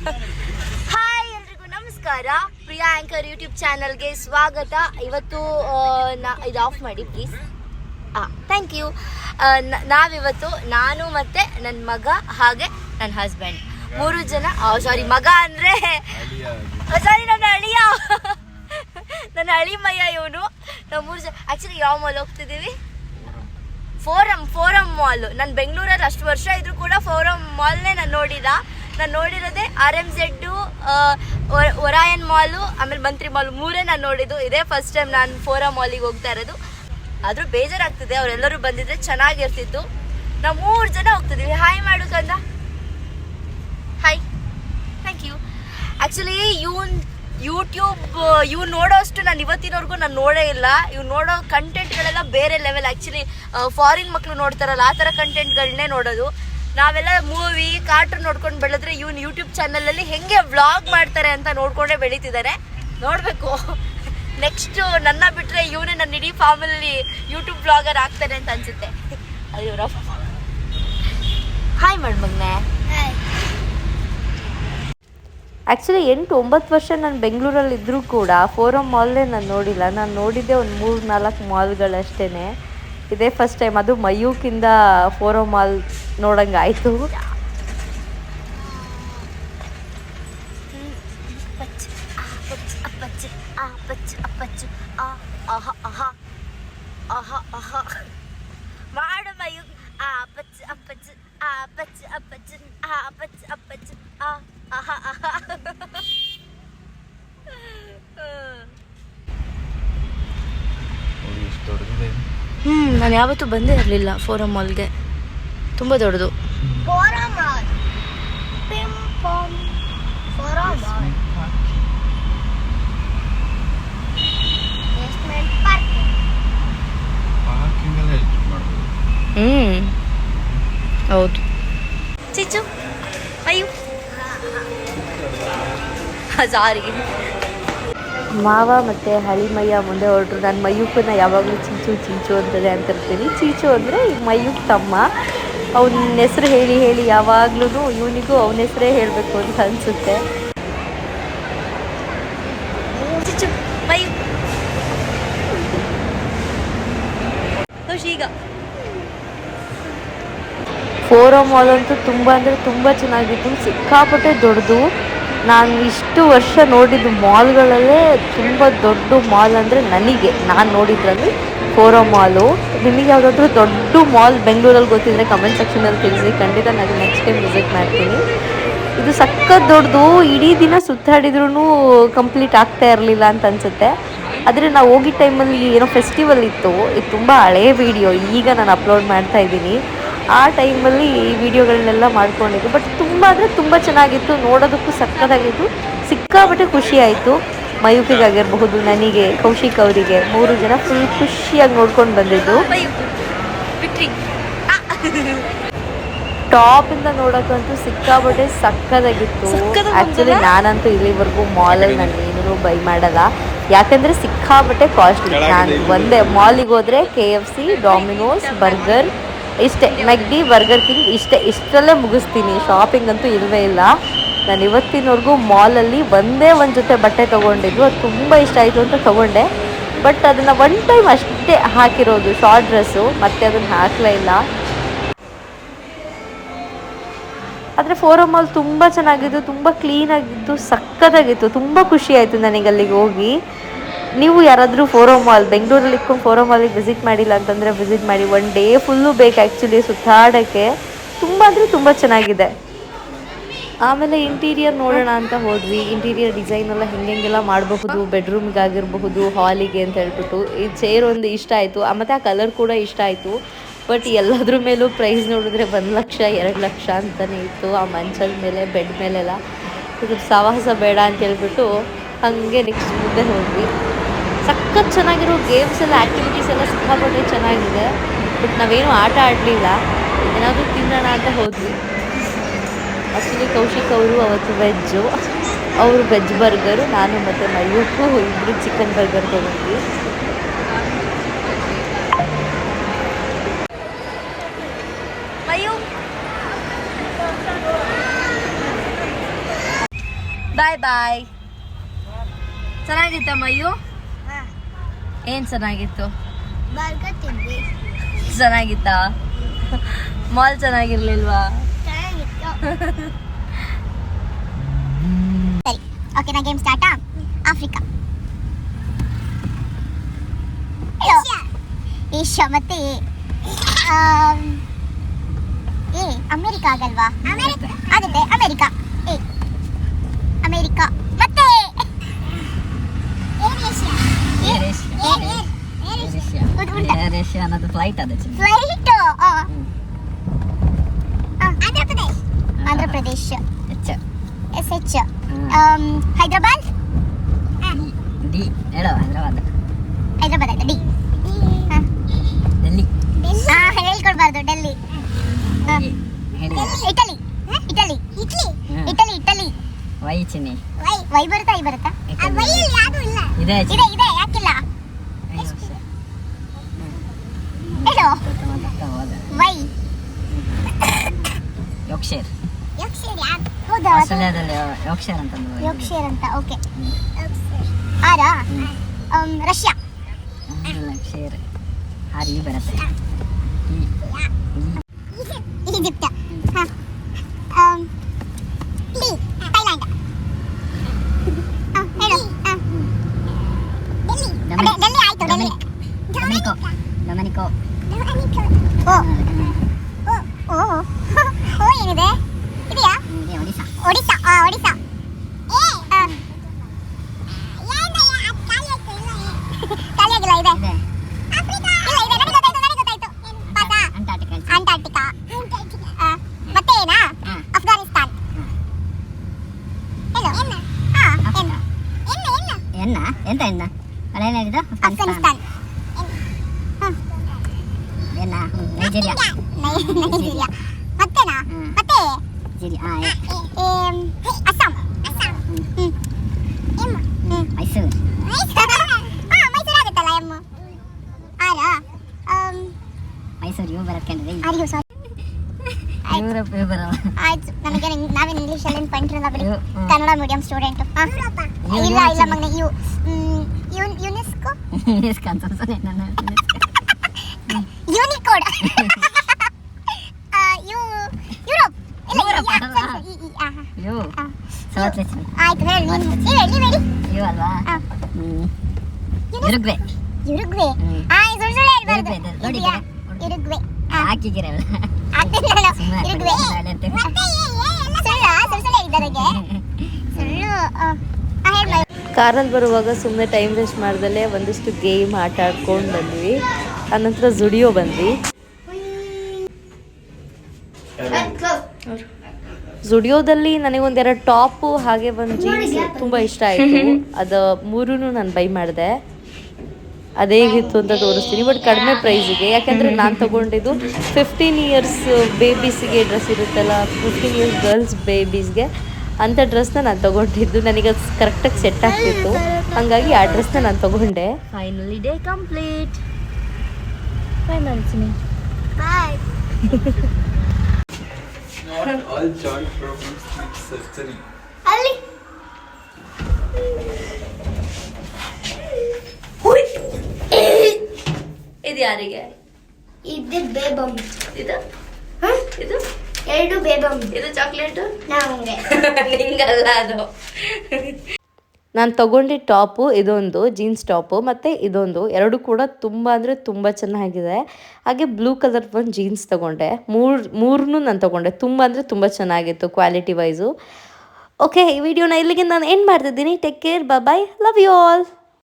Hi ಎಲ್ರಿಗೂ ನಮಸ್ಕಾರ. Priya anchor YouTube ಚಾನಲ್ಗೆ ಸ್ವಾಗತ. ಇವತ್ತು ನಾ ಇದು ಆಫ್ ಮಾಡಿ ಪ್ಲೀಸ್ ಹಾಂ ಥ್ಯಾಂಕ್ ಯು ನಾವಿವತ್ತು ನಾನು ಮತ್ತೆ ನನ್ನ ಮಗ ಹಾಗೆ ನನ್ನ ಹಸ್ಬೆಂಡ್ ಮೂರು ಜನ ಸಾರಿ ಮಗ ಅಂದರೆ ಸಾರಿ ನನ್ನ ಅಳಿಯ. ನನ್ನ ಅಳಿಮಯ್ಯ ಇವನು. ನಾವು ಮೂರು ಜನ ಆ್ಯಕ್ಚುಲಿ ಯಾವ ಮಾಲ್ ಹೋಗ್ತಿದ್ದೀವಿ? ಫೋರಮ್ ಫೋರಮ್ ಮಾಲ್ ನಾನು ಬೆಂಗಳೂರಲ್ಲಿ ಅಷ್ಟು ವರ್ಷ ಇದ್ರೂ ಕೂಡ ಫೋರಮ್ ಮಾಲ್ನೇ ನಾನು ನೋಡಿಲ್ಲ ನಾನು ನೋಡಿರೋದೇ R M Z Orion mall, ಆಮೇಲೆ ಮಂತ್ರಿ ಮಾಲ್ ಮೂರೇ ನಾನು ನೋಡಿದ್ದು. ಇದೇ ಫಸ್ಟ್ ಟೈಮ್ ನಾನು ಫೋರಾ ಮಾಲಿಗೆ ಹೋಗ್ತಾ ಇರೋದು. ಆದರೂ ಬೇಜಾರಾಗ್ತಿದೆ, ಅವರೆಲ್ಲರೂ ಬಂದಿದ್ರೆ ಚೆನ್ನಾಗಿರ್ತಿತ್ತು. ನಾವು ಮೂರು ಜನ ಹೋಗ್ತಿದ್ದೀವಿ ಹಾಯ್ ಮಾಡು ಕಂದ. Hi thank you actually even YouTube ಇವ್ ನೋಡೋಷ್ಟು ನಾನು ಇವತ್ತಿನವರೆಗೂ ನಾನು ನೋಡೇ ಇಲ್ಲ. ಇವ್ ನೋಡೋ ಕಂಟೆಂಟ್ಗಳೆಲ್ಲ ಬೇರೆ ಲೆವೆಲ್ ಆ್ಯಕ್ಚುಲಿ ಫಾರಿನ್ ಮಕ್ಕಳು ನೋಡ್ತಾರಲ್ಲ, ಆ ಥರ ಕಂಟೆಂಟ್ಗಳನ್ನೇ ನೋಡೋದು. ನಾವೆಲ್ಲ ಮೂವಿ ಕಾರ್ಟೂನ್ ನೋಡ್ಕೊಂಡು ಬೆಳೆದ್ರೆ ಇವ್ನು ಯೂಟ್ಯೂಬ್ ಚಾನಲಲ್ಲಿ ಹೆಂಗೆ ವ್ಲಾಗ್ ಮಾಡ್ತಾರೆ ಅಂತ ನೋಡ್ಕೊಂಡೇ ಬೆಳೀತಿದ್ದಾರೆ ನೋಡಬೇಕು. ನೆಕ್ಸ್ಟ್ ನನ್ನ ಬಿಟ್ಟರೆ ಇವನೇ ನನ್ನ ಇಡೀ ಫಾರ್ಮಲ್ಲಿ ಯೂಟ್ಯೂಬ್ ಬ್ಲಾಗರ್ ಆಗ್ತಾನೆ ಅಂತ ಅನ್ಸುತ್ತೆ. ಅಯ್ಯೋ ಹಾಯ್ ಮಣ್ಮಗ್ನೆ. ಮಗ್ನೆ ಆ್ಯಕ್ಚುಲಿ ಎಂಟು ಒಂಬತ್ತು ವರ್ಷ ನಾನು ಬೆಂಗಳೂರಲ್ಲಿ ಇದ್ದರೂ ಕೂಡ ಫೋರಮ್ ಮಾಲ್ನೇ ನಾನು ನೋಡಿಲ್ಲ. ನಾನು ನೋಡಿದ್ದೆ ಒಂದು ಮೂರು ನಾಲ್ಕು ಮಾಲ್ಗಳಷ್ಟೇ ಇದೇ ಫಸ್ಟ್ ಟೈಮ್ ಅದು ಮಯೂಕಿಂದ ಫೋರೋ ಮಾಲ್ ನೋಡಂಗೆ ಆಯಿತು. ನೋಡಿ ಎಷ್ಟು ದೊಡ್ಡದಿದೆ. ಹ್ಞೂ ನಾನು ಯಾವತ್ತೂ ಬಂದೇ ಇರಲಿಲ್ಲ ಫೋರಮ್ ಮಾಲ್ಗೆ ತುಂಬ ದೊಡ್ಡದು. ಹ್ಞೂ ಹೌದು. ಚಿಚ್ಚು ಅಯ್ಯೋ. ಸಾರಿ. ಮಾವ ಮತ್ತು ಹಳಿಮಯ್ಯ ಮುಂದೆ ಹೊರಟ್ರು. ನಾನು ಮಯೂಕನ್ನ ಯಾವಾಗಲೂ ಚೀಚು ಚೀಚು ಅಂತದೆ ಅಂತ ಇರ್ತೀನಿ ಚೀಚು ಅಂದರೆ ಈ ಮಯೂಕ್ ತಮ್ಮ. ಅವನ ಹೆಸರು ಹೇಳಿ ಹೇಳಿ ಯಾವಾಗ್ಲೂ ಇವನಿಗೂ ಅವನ ಹೆಸರೇ ಹೇಳಬೇಕು ಅಂತ ಅನಿಸುತ್ತೆ. ಫೋರಮ್ ಮಾಲ್ ಅಂತೂ ತುಂಬ ಅಂದರೆ ತುಂಬ ಚೆನ್ನಾಗಿತ್ತು. ಸಿಕ್ಕಾಪಟ್ಟೆ ದೊಡ್ಡದು. ನಾನು ಇಷ್ಟು ವರ್ಷ ನೋಡಿದ ಮಾಲ್ಗಳಲ್ಲೇ ತುಂಬ ದೊಡ್ಡ ಮಾಲ್ ಅಂದರೆ ನನಗೆ, ನಾನು ನೋಡಿದ್ರಲ್ಲಿ ಕೋರೋ ಮಾಲು. ನಿಮಗೆ ಯಾವುದಾದ್ರೂ ದೊಡ್ಡ ಮಾಲ್ ಬೆಂಗಳೂರಲ್ಲಿ ಗೊತ್ತಿದ್ರೆ ಕಮೆಂಟ್ ಸೆಕ್ಷನಲ್ಲಿ ತಿಳಿಸಿ, ಖಂಡಿತ ನಾನು ನೆಕ್ಸ್ಟ್ ಟೈಮ್ ವಿಸಿಟ್ ಮಾಡ್ತೀನಿ. ಇದು ಸಖತ್ ದೊಡ್ಡದು, ಇಡೀ ದಿನ ಸುತ್ತಾಡಿದ್ರೂ ಕಂಪ್ಲೀಟ್ ಆಗ್ತಾ ಇರಲಿಲ್ಲ ಅಂತ ಅನಿಸುತ್ತೆ. ಆದರೆ ನಾವು ಹೋಗಿದ್ದ ಟೈಮಲ್ಲಿ ಏನೋ ಫೆಸ್ಟಿವಲ್ ಇತ್ತು. ಇದು ತುಂಬ ಹಳೇ ವಿಡಿಯೋ ಈಗ ನಾನು ಅಪ್ಲೋಡ್ ಮಾಡ್ತಾ ಇದ್ದೀನಿ. ಆ ಟೈಮಲ್ಲಿ ಈ ವಿಡಿಯೋಗಳನ್ನೆಲ್ಲ ಮಾಡ್ಕೊಂಡಿದ್ದು. ಬಟ್ ತುಂಬ ಅಂದರೆ ತುಂಬ ಚೆನ್ನಾಗಿತ್ತು. ನೋಡೋದಕ್ಕೂ ಸಕ್ಕತ್ತಾಗಿತ್ತು. ಸಿಕ್ಕಾಪಟ್ಟೆ ಖುಷಿ ಆಯಿತು. ಮಯೂಕಿಗಾಗಿರಬಹುದು ನನಗೆ ಕೌಶಿಕ್ ಅವರಿಗೆ ಮೂರು ಜನ ಫುಲ್ ಖುಷಿಯಾಗಿ ನೋಡ್ಕೊಂಡು ಬಂದಿದ್ದು. ಟಾಪಿಂದ ನೋಡೋಕ್ಕಂತೂ ಸಿಕ್ಕಾಪಟ್ಟೆ ಸಕ್ಕದಾಗಿತ್ತು ಆ್ಯಕ್ಚುಲಿ ನಾನಂತೂ ಇಲ್ಲಿವರೆಗೂ ಮಾಲಲ್ಲಿ ನಾನು ಏನೂ ಬೈ ಮಾಡಲ್ಲ. ಯಾಕಂದರೆ ಸಿಕ್ಕಾಪಟ್ಟೆ ಕಾಸ್ಟ್ಲಿ ನಾನು ಒಂದೇ ಮಾಲಿಗೆ ಹೋದರೆ K F C Domino's burger ಇಷ್ಟೇ ಮೆಗ್ಡಿ ಬರ್ಗರ್ ಕಿಂಗ್ ಇಷ್ಟೇ, ಇಷ್ಟರಲ್ಲೇ ಮುಗಿಸ್ತೀನಿ. ಶಾಪಿಂಗ್ ಅಂತೂ ಇಲ್ಲವೇ ಇಲ್ಲ. ನಾನು ಇವತ್ತಿನವರೆಗೂ ಮಾಲಲ್ಲಿ ಒಂದೇ ಒಂದು ಜೊತೆ ಬಟ್ಟೆ ತೊಗೊಂಡಿದ್ದು. ಅದು ತುಂಬ ಇಷ್ಟ ಆಯಿತು ಅಂತ ತೊಗೊಂಡೆ. ಬಟ್ ಅದನ್ನು ಒನ್ ಟೈಮ್ ಅಷ್ಟೇ ಹಾಕಿರೋದು ಶಾರ್ಟ್ ಡ್ರೆಸ್ಸು ಮತ್ತೆ ಅದನ್ನು ಹಾಕಲೇ ಇಲ್ಲ. ಆದರೆ ಫೋರೋ ಮಾಲ್ ತುಂಬ ಚೆನ್ನಾಗಿತ್ತು ತುಂಬ ಕ್ಲೀನಾಗಿತ್ತು ಸಕ್ಕತ್ತಾಗಿತ್ತು ತುಂಬ ಖುಷಿ ಆಯಿತು ನನಗೆ ಅಲ್ಲಿಗೆ ಹೋಗಿ. ನೀವು ಯಾರಾದರೂ ಫೋರೋ ಮಾಲ್, ಬೆಂಗಳೂರಲ್ಲಿ ಇಟ್ಕೊಂಡು ಫೋರೋ ಮಾಲಿಗೆ ವಿಸಿಟ್ ಮಾಡಿಲ್ಲ ಅಂತಂದರೆ ವಿಸಿಟ್ ಮಾಡಿ. ಒನ್ ಡೇ ಫುಲ್ಲು ಬೇಕು ಆ್ಯಕ್ಚುಲಿ ಸುತ್ತಾಡೋಕ್ಕೆ ತುಂಬ ಅಂದರೆ ತುಂಬ ಚೆನ್ನಾಗಿದೆ. ಆಮೇಲೆ ಇಂಟೀರಿಯರ್ ನೋಡೋಣ ಅಂತ ಹೋದ್ವಿ. ಇಂಟೀರಿಯರ್ ಡಿಸೈನ್ ಎಲ್ಲ ಹೆಂಗೆಲ್ಲ ಮಾಡಬಹುದು ಬೆಡ್ರೂಮ್ಗಾಗಿರಬಹುದು ಹಾಲಿಗೆ ಅಂತ ಹೇಳ್ಬಿಟ್ಟು. ಈ ಚೇರ್ ಒಂದು ಇಷ್ಟ ಆಯಿತು. ಮತ್ತು ಆ ಕಲರ್ ಕೂಡ ಇಷ್ಟ ಆಯಿತು. ಬಟ್ ಎಲ್ಲದ್ರ ಮೇಲೂ ಪ್ರೈಸ್ ನೋಡಿದ್ರೆ ಒಂದು ಲಕ್ಷ, ಎರಡು ಲಕ್ಷ ಅಂತಲೇ ಇತ್ತು. ಆ ಮಂಚದ ಮೇಲೆ ಬೆಡ್ ಮೇಲೆಲ್ಲ. ಇದು ಸಾಹಸ ಬೇಡ ಅಂತ ಹೇಳ್ಬಿಟ್ಟು ಹಾಗೆ ನೆಕ್ಸ್ಟ್ ಮುಂದೆ ಹೋದ್ವಿ. ಸಖತ್ ಚೆನ್ನಾಗಿರೋ ಗೇಮ್ಸ್ ಎಲ್ಲ ಆ್ಯಕ್ಟಿವಿಟೀಸ್ ಎಲ್ಲ ಸಿಕ್ಕಾಪಟ್ಟೆ ಚೆನ್ನಾಗಿದೆ. ಬಟ್ ನಾವೇನು ಆಟ ಆಡಲಿಲ್ಲ. ಏನಾದರೂ ತಿನ್ನೋಣ ಅಂತ ಹೋದ್ವಿ. ಆ್ಯಕ್ಚುಲಿ ಕೌಶಿಕ್ ಅವರು ಅವತ್ತು ವೆಜ್ಜು ಅವರು ವೆಜ್ ಬರ್ಗರು ನಾನು ಮತ್ತು ಮಯೂಕು ಇಬ್ಬರು ಚಿಕನ್ ಬರ್ಗರ್ ತೊಗೊಂಡ್ವಿ. ಮಯೂ ಬಾಯ್ ಬಾಯ್ ಚೆನ್ನಾಗಿತ್ತ ಮಯ್ಯು ಏನ್ ಚೆನ್ನಾಗಿತ್ತು? ಬರ್ಗರ್ ತಿಂದ್ವಿ. ಚೆನ್ನಾಗಿತ್ತಾ? ಮಾಲ್ ಚೆನ್ನಾಗಿರ್ಲಿಲ್ವಾ? ಸರಿ ಓಕೆ ನಾ ಗೇಮ್ ಸ್ಟಾರ್ಟಾ ಆಫ್ರಿಕಾ. ಏಷ್ಯಾ ಮತ್ತೆ ಏ ಅಮೆರಿಕ ಆಗಲ್ವಾ? ಆಗುತ್ತೆ ಅಮೆರಿಕ ಏ ಏಷ್ಯಾ ಏರ್ ಏಷ್ಯಾ ಅನ್ನೋದು ಫ್ಲೈಟ್ ಅದು ಚಿನ್ನ. Flight Andhra Pradesh Andhra Pradesh H S H hmm. Hyderabad D ಹೇಳು ಹೈದರಾಬಾದ್ ಹೈದರಾಬಾದ್ ಆಯ್ತಾ ಡಿ ಡೆಲ್ಲಿ ಹೇಳ್ಕೊಡ್ಬಾರ್ದು ಡೆಲ್ಲಿ ಹಾ. ಡಿ ಹೇಳಿ Italy Italy Italy hmm. Italy Italy Y ಚಿನ್ನಿ ವೈ ವೈ ಬರುತ್ತಾ ಐ ಬರುತ್ತಾ ಇಟಲಿ. ವೈ ಇಲ್ಲಿ ಯಾವುದು ಇಲ್ಲ ಇದೆ ಇದೆ ಚಿನ್ನಿ. ಇದೆ ಯಾಕಿಲ್ಲ ಯೋಕ್ಷೇರ್ ಯೋಕ್ಷೇರ್ ಯಾರು? ಹೌದಾ? ಆಸ್ಟ್ರೇಲಿಯಾದಲ್ಲಿ ಯೋಕ್ಷೇರ್ ಅಂತಂದು ಇದು. ಯೋಕ್ಷೇರ್ ಅಂತ ಓಕೆ. ಹ್ಮ್. ಆರಾ ಹ್ಮ್. Um, Russia. ಯೋಕ್ಷೇರ್ ಆರ್ ಈ ಬರುತ್ತೆ ಏನಿದೆ ಇದೆಯಾ ಇದೆ ಒಡಿಶಾ ಒಡಿಶಾ ಆ ಒಡಿಶಾ ಏ ಖಾಲಿಯಾಗಿಲ್ಲ ಇದೆ ಇಲ್ಲ ಇದೆ ನನಗೆ ಗೊತ್ತಾಯ್ತು ನನಗೆ ಗೊತ್ತಾಯ್ತು ಪಾಸ ಅಂಟಾರ್ಟಿಕಾ ಅಂಟಾರ್ಟಿಕಾ ಮತ್ತೆ ಏನಾ. ಅಫ್ಘಾನಿಸ್ತಾನ್ ಹೇಳು ಹಾ ಎನ್ನ ಎನ್ನ ಎನ್ನ ಎನ್ನ ಎಂತ ಎನ್ನ ಅಫ್ಘಾನಿಸ್ತಾನ್ ಎನ್ನ ನೈಜೀರಿಯಾ ನೈಜೀರಿಯಾ ಹ್ಮ್. ಮತ್ತೆ? ನೈಜೀರಿಯಾ ಆ, ಅಸ್ಸಾಂ. ಅಸ್ಸಾಂ. ಮೈಸೂರು. ಮೈಸೂರು? ಆಗುತ್ತಲ್ಲ ಎಮ್ಮ? ಆರಾ? ಮೈಸೂರು ಇವು ಸಾರಿ ಯುರೋಪ್ ಇವು ಬರಲ್ಲ. ಆಯ್ತು. ನನಗೆ ನಾವೇನು ಇಂಗ್ಲೀಷ್ ಅಲ್ಲಿ ಪಂಟ್ರಲ್ಲ ಬಿಡಿ. ಕನ್ನಡ ಮೀಡಿಯಂ ಸ್ಟೂಡೆಂಟ್ ಇಲ್ಲ ಇಲ್ಲ? ಮಗನೆ ಯು ಯುನೆಸ್ಕೋ ಯುನ್ ಯುನೆಸ್ಕೋ ಯೂನಿಕೋಡ್ ಯು ಯುರೋಪ್ ಇಲ್ಲ ಯುರೋಪ್ ಯಾ, ಅಲ್ಲ. ಸರಿ, ಸರಿ, ಈ, ಆಯ್ತು ಹೇಳಿ ನೀನು ನೀವು ಹೇಳಿ ನೀವು ಹೇಳಿ. ಅಲ್ವಾ. ಆ ಸುಳ್ಳು ಸುಳ್ಳು ಹೇಳ್ಬಾರ್ದು. ಹಾಕಿಗಿರಲ್ಲ ಹೇಳು ಕಾರಲ್ಲಿ ಬರುವಾಗ ಸುಮ್ಮನೆ ಟೈಮ್ ವೇಸ್ಟ್ ಮಾಡ್ದಲ್ಲೇ ಒಂದಿಷ್ಟು ಗೇಮ್ ಆಟ ಆಡ್ಕೊಂಡು ಬಂದ್ವಿ. ಆನಂತರ ಜುಡಿಯೋ ಬಂದ್ವಿ. ಜುಡಿಯೋದಲ್ಲಿ ನನಗೊಂದೆರಡು ಟಾಪು ಹಾಗೆ ಒಂದು ಜೀನ್ಸ್ ತುಂಬ ಇಷ್ಟ ಆಯಿತು. ಅದು ಮೂರೂ ನಾನು ಬೈ ಮಾಡಿದೆ. ಅದೇ ಹೇಗಿತ್ತು ಅಂತ ತೋರಿಸ್ತೀನಿ ಬಟ್ ಕಡಿಮೆ ಪ್ರೈಸಿಗೆ ಯಾಕೆಂದರೆ ನಾನು ತಗೊಂಡಿದ್ದು ಫಿಫ್ಟೀನ್ ಇಯರ್ಸ್ ಬೇಬೀಸಿಗೆ ಡ್ರೆಸ್ ಇರುತ್ತಲ್ಲ ಫಿಫ್ಟೀನ್ ಇಯರ್ಸ್ ಗರ್ಲ್ಸ್ ಬೇಬೀಸ್ಗೆ ಅಂತ ಡ್ರೆಸ್ನ ನಾನು ತಗೊಂಡಿದ್ದು. ನನಗೆ ಅದು ಕರೆಕ್ಟಾಗಿ ಸೆಟ್ ಆಗ್ತಿತ್ತು. ಹಾಗಾಗಿ ಆ ಡ್ರೆಸ್ನ ನಾನು ತಗೊಂಡೆ. ಫೈನಲಿ ಡೇ ಕಂಪ್ಲೀಟ್ ಬಾಯ್ ಮಾಡ್ತೀನಿ ಬಾಯ್ Not all joint problems need surgery. ಅಲ್ಲಿ. ಇದು ಯಾರಿಗೆ? ಇದು ಬೇಬಮ್ ಇದು? ಇದು? ಎರಡು ಬೇಬಮ್ ಇದು ಚಾಕ್ಲೇಟು? ನಮಗೆ ನಿಂಗಲ್ಲ ಅದು. ನಾನು ತಗೊಂಡಿದ್ದ ಟಾಪು, ಇದೊಂದು ಜೀನ್ಸ್ ಟಾಪು, ಮತ್ತು ಇದೊಂದು, ಎರಡು ಕೂಡ ತುಂಬ ಅಂದರೆ ತುಂಬ ಚೆನ್ನಾಗಿದೆ. ಹಾಗೆ ಬ್ಲೂ ಕಲರ್ ಒಂದು ಜೀನ್ಸ್ ತಗೊಂಡೆ. ಮೂರು ಮೂರನ್ನೂ ನಾನು ತಗೊಂಡೆ. ತುಂಬ ಅಂದರೆ ತುಂಬ ಚೆನ್ನಾಗಿತ್ತು ಕ್ವಾಲಿಟಿ ವೈಸು. ಓಕೆ ಈ ವಿಡಿಯೋನ ಇಲ್ಲಿಗೆ ನಾನು ಎಂಡ್ ಮಾಡ್ತಿದ್ದೀನಿ. Take care bye love you all